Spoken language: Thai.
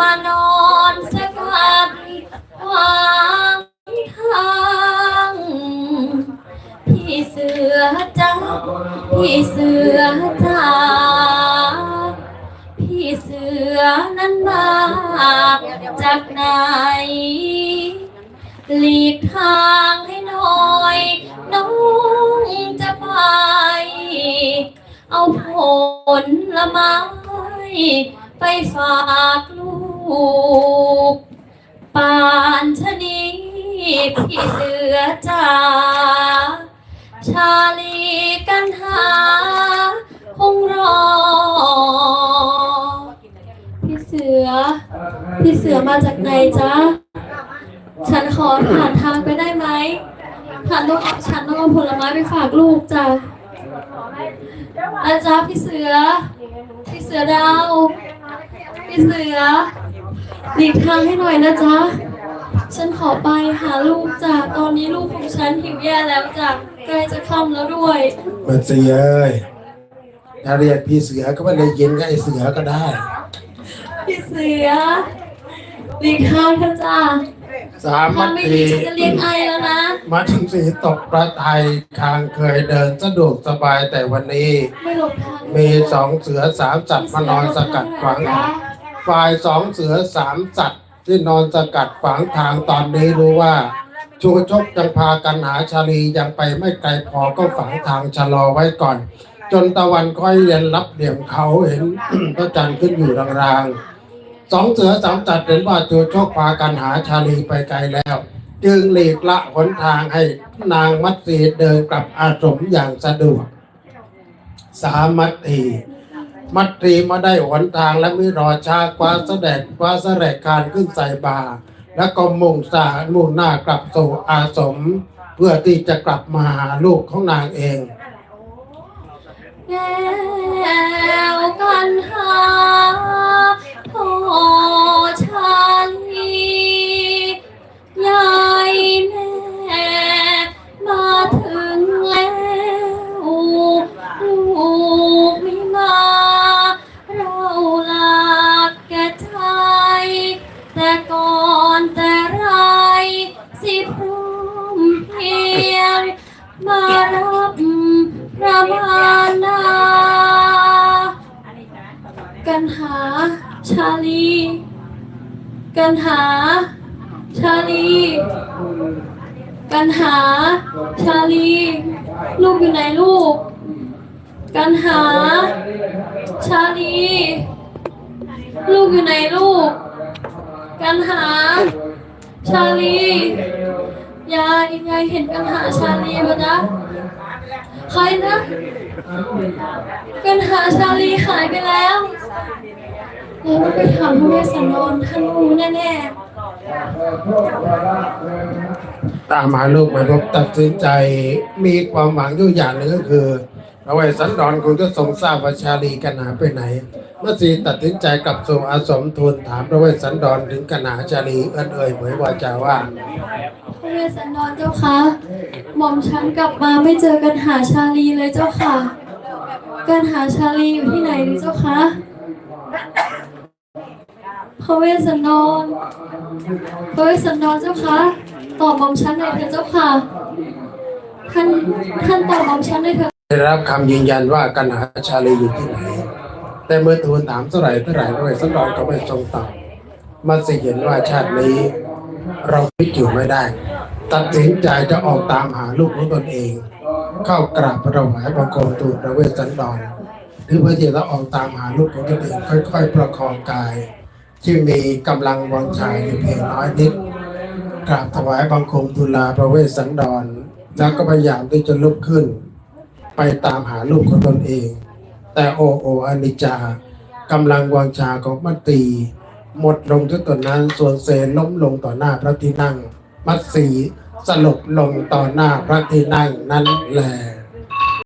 มานอนสกัดวางทางพี่เสือจ้าพี่เสือจ้าพี่เสือนั้นมาจากไหนหลีกทางให้หน่อยน้องจะไป เอาผลละไม้ไปฝากลูก ปานชนีพี่เสือจ๋าชาลีกันหา คงรอ พี่เสือ พี่เสือมาจากไหนจ๊ะ ฉันขอผ่านทางไปได้ไหมผ่านต้องฉันต้องเอาผลไม้ไปฝากลูกจ้ะอาจ๊ะพี่เสือ พี่เสือดาว พี่เสือ หลีกทางให้หน่อยนะจ๊ะ ฉันขอไปหาลูกจ้ะตอนนี้ลูกของฉันหิวแย่แล้วจ้ะใกล้จะค่ำแล้วด้วยมันเสือเอ้ยถ้าเรียกพี่เสือก็ไม่ได้ยินก็ไอเสือก็ได้ พี่เสือหลีกทางเถอะจ้ะสามมัถ้าดไม่ทีดีฉันจะเลี้ยงไอแล้วนะ มาถึงสีตกประไทยคางเคยเดินสะดวกสบายแต่วันนี้ ไม่หลบทางมีสองเสือสามสัตว์มานอนสกัดขวางทาง ฝ่ายสองเสือสามสัตว์ ที่นอนสกัดขวางทางตอนนี้รู้ว่า ชูชกยังพากันหาชาลียังไปไม่ไกลพอก็ฝังทางชะลอไว้ก่อน จนตะวันค่อยเย็นรับเหลี่ยมเขาเห็นพระจันทร์ขึ้นอยู่รางๆสองเสือสามจัดเห็นว่าชูชกพากันหาชาลีไปไกลแล้วจึงหลีกละหนทางให้นางมัตสีเดินกลับอาสมอย่างสะดวก สามัตถี มัตรีมาได้หนทางและไม่รอชากว่าแสด็จกว่าแสดงการขึ้นใส่บา แล้วก็มุ่งสามุ่งหน้ากลับสู่อาสม เพื่อที่จะกลับมาหาลูกของนางเองแก้วกันหา มารับพระมารดากันหาชาลี กันหา ชาลี กันหา ชาลี ลูกอยู่ไหนลูก กันหา ชาลี ลูกอยู่ไหนลูก กันหา ชาลี ยายยายเห็นกันหาชาลีปะจ๊ะใครนะกันหาชาลีหายไปแล้วเราต้องไปถามพระเวสสันดรท่านรู้แน่ๆตามหาลูกไม่พบตัดสินใจมีความหวังอยู่อย่างหนึ่งก็คือเอาไว้สันดอนคงจะทรงทราบว่าชาลีกันหาไปไหน เมื่อสีตัดสินใจกลับสู่อาสมทูลถามพระเวสสันดรถึงกันหาชาลีเอื้อนเอ่ยเผยวาจาว่า เวสสันดรเจ้าคะ หม่อมฉันกลับมาไม่เจอกันหาชาลีเลยเจ้าค่ะกันหาชาลีอยู่ที่ไหนดีเจ้าคะพระเวสสันดรพระเวสสันดรเจ้าคะ ตอบหม่อมฉันหน่อยเถอะเจ้าค่ะ ท่านท่านตอบหม่อมฉันหน่อยเถอะได้รับคำยืนยันว่ากันหาชาลีอยู่ที่ไหน แต่เมื่อทูลถามเท่าไหร่เท่าไหร่พระเวสสันดรก็ไม่ทรงตอบมันสิเห็นว่าชาตินี้เราพิจอยู่ไม่ได้ ตัดสินใจจะออกตามหาลูกของตนเอง เข้ากราบพระถวายบังคมทูลพระเวสสันดรที่เพื่อที่จะออกตามหาลูกของตนเองค่อย ๆ ประคองกาย ที่มีกำลังวังชายอยู่เพียงน้อยนิดกราบถวายบังคมทูลาพระเวสสันดร แล้วก็พยายามที่จะลุกขึ้น ไปตามหาลูกของตนเอง แต่โอโออนิจจากำลังวังชาของมัตตีหมดลงที่ตนนั้นส่วนเซนล้มลงต่อหน้าพระที่นั่ง มัตสีสลบลงต่อหน้าพระที่นั่งนั้นแหละ